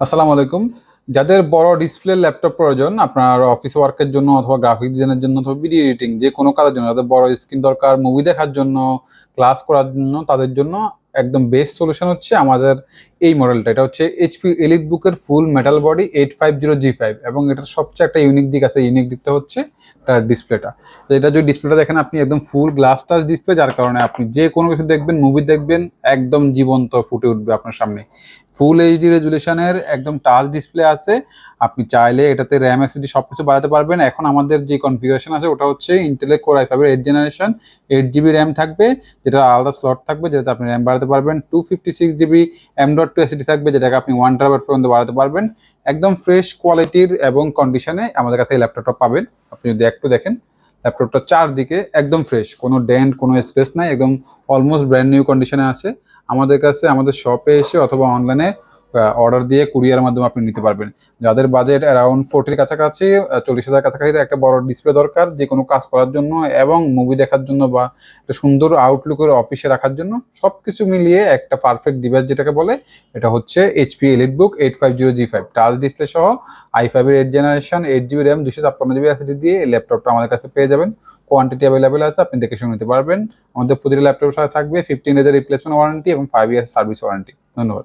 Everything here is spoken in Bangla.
আসসালামু আলাইকুম। যাদের বড় ডিসপ্লে ল্যাপটপ প্রয়োজন, আপনার অফিস ওয়ার্কের জন্য অথবা গ্রাফিক ডিজাইনের জন্য অথবা ভিডিও এডিটিং যে কোনো কাজের জন্য যাদের বড় স্ক্রিন দরকার মুভি দেখার জন্য ক্লাস করার জন্য, তাদের জন্য একদম বেস্ট সলিউশন হচ্ছে আমাদের এই মডেলটা এটা হচ্ছে এইচপি এলিট বুকের full metal body eight five zero G five এবং এটার সবচেয়ে একটা ইউনিক দিক আছে ইউনিক দিকটা হচ্ছে এটার ডিসপ্লেটা তো এটা যদি ডিসপ্লেটা দেখেন, আপনি একদম ফুল গ্লাস টাচ ডিসপ্লে যার কারণে আপনি যে কোনো কিছু দেখবেন মুভি দেখবেন, একদম জীবন্ত ফুটে উঠবে আপনার সামনে। ফুল এইচডি রেজুলেশনের একদম টাচ ডিসপ্লে আছে। আপনি চাইলে এটাতে র্যাম এসএসডি সব কিছু বাড়াতে পারবেন। এখন আমাদের যে কনফিগারেশন আছে, ওটা হচ্ছে ইন্টেলের কোর আই ফাইভের eight generation eight GB RAM থাকবে, যেটা আলাদা স্লট থাকবে, যেটাতে আপনি র্যাম বাড়াতে পারবেন। Two fifty six GB M dot two SSD থাকবে, যেটাকে আপনি ওয়ান টেরাবাইট পর্যন্ত বাড়াতে পারবেন। একদম ফ্রেশ কোয়ালিটির এবং কন্ডিশনে আমাদের কাছে এই ল্যাপটপটা পাবেন। আপনি যদি একটু দেখেন। ল্যাপটপটা চারদিকে একদম ফ্রেশ কোনো ডেন্ট কোনো স্পেস নাই, একদম অলমোস্ট ব্র্যান্ড নিউ কন্ডিশনে আছে। আমাদের কাছে, আমাদের শপে এসে অথবা অনলাইনে অর্ডার দিয়ে কুরিয়ার মাধ্যমে আপনি নিতে পারবেন। যাদের বাজেট অ্যারাউন্ড ফোর্টির কাছাকাছি চল্লিশ হাজার কাছাকাছি একটা বড় ডিসপ্লে দরকার, যে কোনো কাজ করার জন্য এবং মুভি দেখার জন্য বা একটা সুন্দর আউটলুকের অফিসে রাখার জন্য সব কিছু মিলিয়ে একটা পারফেক্ট ডিভাইস যেটাকে বলে, এটা হচ্ছে HP Elite book eight five zero G five touch display সহ আই ফাইভের eight generation eight GB RAM দুশো ছাপ্পান্ন জিবি এসএসডি দিয়ে ল্যাপটপটা আমাদের কাছে পেয়ে যাবেন। কোয়ান্টিটি অ্যাভেলেবেল আছে, আপনি দেখে শুনে নিতে পারবেন। আমাদের প্রতিটি ল্যাপটপের সাথে থাকবে ফিফটিন ডেজের রিপ্লেসমেন্ট ওয়ারেন্টি এবং ফাইভ ইয়ার্স সার্ভিস ওয়ারেন্টি ধন্যবাদ।